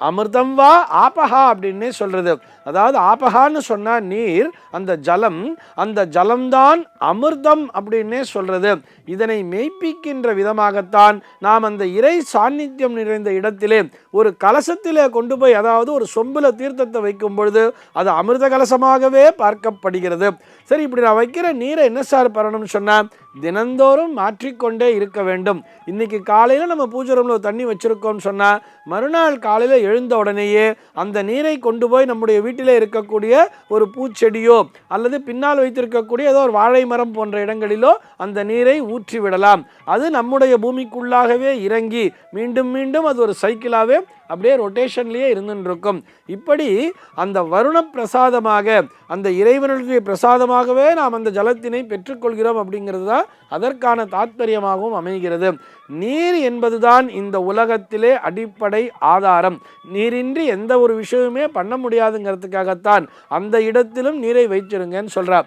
அமிர்தம் வா ஆபஹா அப்படின்னே சொல்கிறது அதாவது ஆபஹான்னு சொன்னால் நீர் அந்த ஜலம் அந்த ஜலம்தான் அமிர்தம் அப்படின்னே சொல்கிறது இதனை மெய்ப்பிக்கின்ற விதமாகத்தான் நாம் அந்த இறை சாநித்தியம் நிறைந்த இடத்திலே ஒரு கலசத்திலே கொண்டு போய் அதாவது ஒரு சொம்பில் தீர்த்தத்தை வைக்கும் பொழுது அது அமிர்த கலசமாகவே பார்க்கப்படுகிறது. சரி இப்படி நான் வைக்கிற நீரை என்ன சார் பண்ணணும்னு சொன்னால் தினந்தோறும் மாற்றிக்கொண்டே இருக்க வேண்டும். இன்றைக்கி காலையில் நம்ம பூஜை ரூமில் தண்ணி வச்சுருக்கோம்னு சொன்னால் மறுநாள் காலையில் எழுந்த உடனேயே அந்த நீரை கொண்டு போய் நம்முடைய வீட்டிலே இருக்கக்கூடிய ஒரு பூச்செடியோ அல்லது பின்னால் வைத்திருக்கக்கூடிய ஏதோ ஒரு வாழை மரம் போன்ற இடங்களிலோ அந்த நீரை ஊற்றி விடலாம். அது நம்முடைய பூமிக்குள்ளாகவே இறங்கி மீண்டும் மீண்டும் அது ஒரு சைக்கிளாகவே அப்படியே ரொட்டேஷன்லேயே இருந்துருக்கும் இப்படி அந்த வருண பிரசாதமாக அந்த இறைவனுடைய பிரசாதமாகவே நாம் அந்த ஜலத்தினை பெற்றுக்கொள்கிறோம் அப்படிங்கிறது தான் அதற்கான தாத்பரியமாகவும் அமைகிறது. நீர் என்பதுதான் இந்த உலகத்திலே அடிப்படை ஆதாரம். நீரின்றி எந்த ஒரு விஷயமுமே பண்ண முடியாதுங்கிறதுக்காகத்தான் அந்த இடத்திலும் நீரை வைச்சிருங்கன்னு சொல்கிறார்